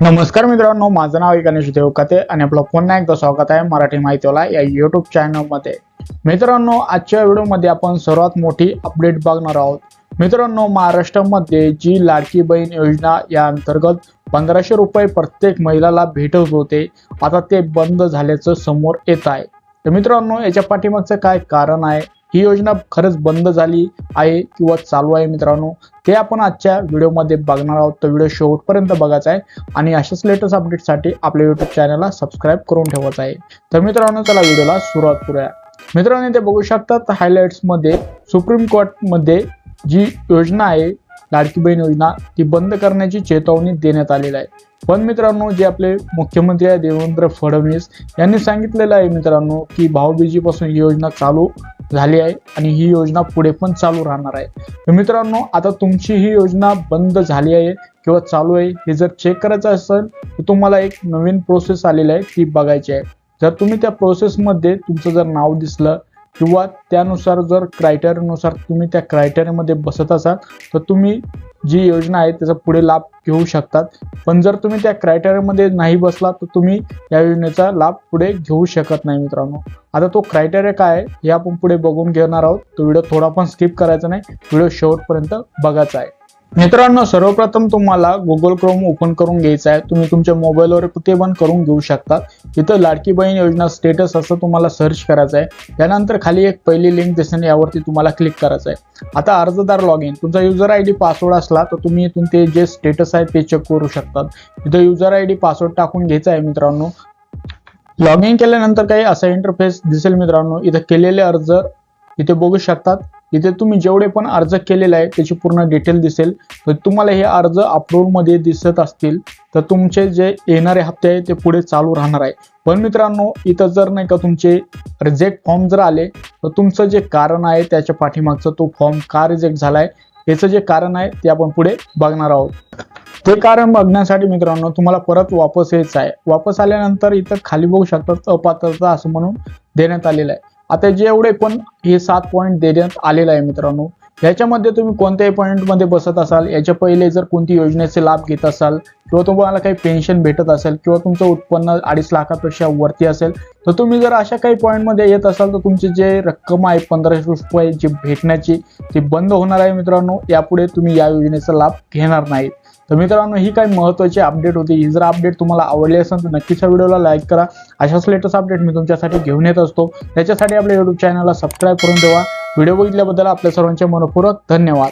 नमस्कार मित्रांनो माझं नाव आहे गणेश देवकाते आणि आपलं पुन्हा एकदा स्वागत आहे मराठी माहितीला या युट्यूब चॅनलमध्ये मित्रांनो आजच्या व्हिडिओमध्ये आपण सर्वात मोठी अपडेट बघणार आहोत. मित्रांनो महाराष्ट्रामध्ये जी लाडकी बहीण योजना या अंतर्गत पंधराशे रुपये प्रत्येक महिलाला भेटत होते आता ते बंद झाल्याचं समोर येत आहे. तर मित्रांनो याच्या पाठीमागचं काय कारण आहे? ही योजना खरंच बंद झाली आहे किंवा चालू आहे मित्रांनो ते आपण आजच्या व्हिडिओमध्ये बघणार आहोत. तर व्हिडिओ शेवटपर्यंत बघायचा आहे आणि अशाच लेटेस्ट अपडेटसाठी आपल्या युट्यूब चॅनलला सबस्क्राईब करून ठेवायचं आहे. तर मित्रांनो चला व्हिडिओला सुरुवात करूया. मित्रांनो ते बघू शकतात हायलाइट्समध्ये सुप्रीम कोर्टमध्ये जी योजना आहे लाडकी बहीण योजना ती बंद करण्याची चेतावणी देण्यात आलेली आहे. पण मित्रांनो जे आपले मुख्यमंत्री आहे देवेंद्र फडणवीस यांनी सांगितलेलं आहे मित्रांनो की भाऊबीजीपासून ही योजना चालू झाली आहे आणि ही योजना पुढे पण चालू राहणार आहे. तर मित्रांनो आता तुमची ही योजना बंद झाली आहे किंवा चालू आहे हे जर चेक करायचं असेल तर तुम्हाला एक नवीन प्रोसेस आलेली आहे ती बघायची आहे. जर तुम्ही त्या प्रोसेसमध्ये तुमचं जर नाव दिसलं किंवा त्यानुसार जर क्रायटेरियानुसार तुम्ही त्या क्रायटेरियामध्ये बसत असाल तर तुम्ही जी योजना आहे त्याचा पुढे लाभ घेऊ शकतात. पण जर तुम्ही त्या क्रायटेरियामध्ये नाही बसला तर तुम्ही या योजनेचा लाभ पुढे घेऊ शकत नाही मित्रांनो. आता तो क्रायटेरिया काय आहे हे आपण पुढे बघून घेणार आहोत. तो व्हिडिओ थोडा पण स्किप करायचा नाही व्हिडिओ शेवटपर्यंत बघायचा आहे. मित्रांनो सर्वप्रथम तुम्हाला गुगल क्रोम ओपन करून घ्यायचा आहे. तुम्ही तुमच्या मोबाईलवर ते पण करून घेऊ शकता. इथं लाडकी बहीण योजना स्टेटस असं तुम्हाला सर्च करायचं आहे. त्यानंतर खाली एक पहिली लिंक दिसेल यावरती तुम्हाला क्लिक करायचं आहे. आता अर्जदार लॉग इन तुमचा युजर आय डी पासवर्ड असला तर तुम्ही इथून ते जे स्टेटस आहे ते चेक करू शकतात इथं युजर आय डी पासवर्ड टाकून घ्यायचा आहे मित्रांनो. लॉग इन केल्यानंतर काही असा इंटरफेस दिसेल मित्रांनो. इथं केलेले अर्ज इथे बघू शकतात. इथे तुम्ही जेवढे पण अर्ज केलेले आहे त्याची पूर्ण डिटेल दिसेल. तर तुम्हाला हे अर्ज अप्रूव्हमध्ये दिसत असतील तर तुमचे जे येणारे हप्ते आहे ते पुढे चालू राहणार आहे. पण मित्रांनो इथं जर नाही का तुमचे रिजेक्ट फॉर्म जर आले तर तुमचं जे कारण आहे त्याच्या पाठीमागचं तो फॉर्म का रिजेक्ट झालाय याचं जे कारण आहे ते आपण पुढे बघणार आहोत. ते कारण बघण्यासाठी मित्रांनो तुम्हाला परत वापस यायचं आहे. वापस आल्यानंतर इथं खाली बघू शकतात अपात्रता असं म्हणून देण्यात आलेलं आहे. आता जेवढे पण हे सात पॉईंट देण्यात आलेलं आहे मित्रांनो याच्यामध्ये तुम्ही कोणत्याही पॉईंटमध्ये बसत असाल याच्या पहिले जर कोणती योजनेचे लाभ घेत असाल किंवा तुम्हाला काही पेन्शन भेटत असेल किंवा तुमचं उत्पन्न अडीच लाखापेक्षा वरती असेल तर तुम्ही जर अशा काही पॉईंटमध्ये येत असाल तर तुमची जे रक्कम आहे पंधराशे रुपये जी भेटण्याची ती बंद होणार आहे मित्रांनो. यापुढे तुम्ही या योजनेचा लाभ घेणार नाहीत. तर मित्रांनो ही काही महत्त्वाची अपडेट होती. ही जर अपडेट तुम्हाला आवडली असेल तर नक्कीच या व्हिडिओला लाईक करा. अशाच लेटेस्ट अपडेट मी तुमच्यासाठी घेऊन येत असतो. त्याच्यासाठी आपल्या युट्यूब चॅनलला सबस्क्राईब करून ठेवा. व्हिडिओ बघितल्याबद्दल आपल्या सर्वांचे मनपूर्वक धन्यवाद.